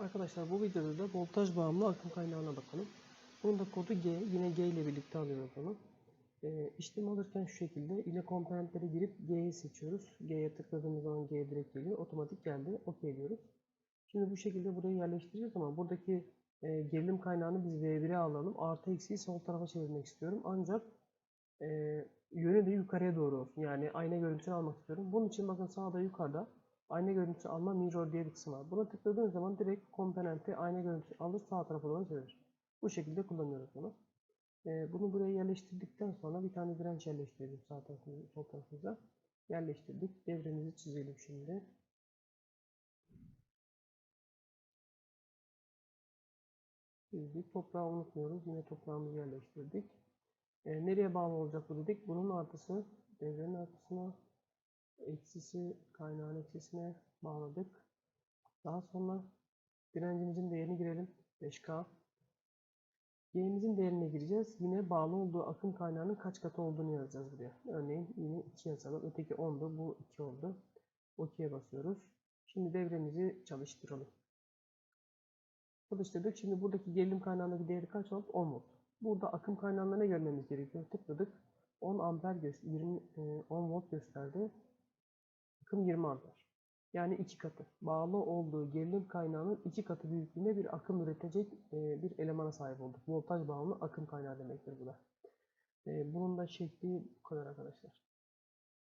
Arkadaşlar bu videoda da voltaj bağımlı akım kaynağına bakalım. Bunun da kodu G. Yine G ile birlikte alıyoruz onu. Ee, işlem alırken şu şekilde yine komponentlere girip G'yi seçiyoruz. G'ye tıkladığımız zaman G direkt geliyor. Otomatik geldi. OK diyoruz. Şimdi bu şekilde buraya yerleştireceğiz ama buradaki e, gerilim kaynağını biz V1'e alalım. Artı eksiği sol tarafa çevirmek istiyorum. Ancak e, yönü de yukarıya doğru olsun. Yani ayna görüntüsünü almak istiyorum. Bunun için bakın sağda yukarıda ayna görüntüsü alma mirror diye bir kısım var. Buna tıkladığınız zaman direkt komponenti ayna görüntüsü alır sağ tarafa doğru çevirir. Bu şekilde kullanıyoruz bunu. Ee, bunu buraya yerleştirdikten sonra bir tane direnç yerleştirelim sağ tarafımıza, sol tarafımıza. Yerleştirdik. Devremizi çizelim şimdi. Çizdik. Toprağı unutmuyoruz. Yine toprağımızı yerleştirdik. Ee, nereye bağlı olacak bu dedik? Bunun artısı devrenin artısına eksisi kaynağın eksisine bağladık. Daha sonra direncimizin değerini girelim. 5K. Y'imizin değerine gireceğiz. Yine bağlı olduğu akım kaynağının kaç katı olduğunu yazacağız buraya. Örneğin yine 2 yazalım. Öteki 10'du. Bu 2 oldu. OK'ye basıyoruz. Şimdi devremizi çalıştıralım. Çalıştırdık. Şimdi buradaki gerilim kaynağındaki değeri kaç volt? 10 volt. Burada akım kaynağında ne görmemiz gerekiyor? Tıkladık. 10 amper göster 20 e, 10 volt gösterdi. Akım 20 amper. Yani iki katı. Bağlı olduğu gerilim kaynağının iki katı büyüklüğünde bir akım üretecek e, bir elemana sahip olduk. Voltaj bağımlı akım kaynağı demektir bu da. E, bunun da şekli bu kadar arkadaşlar.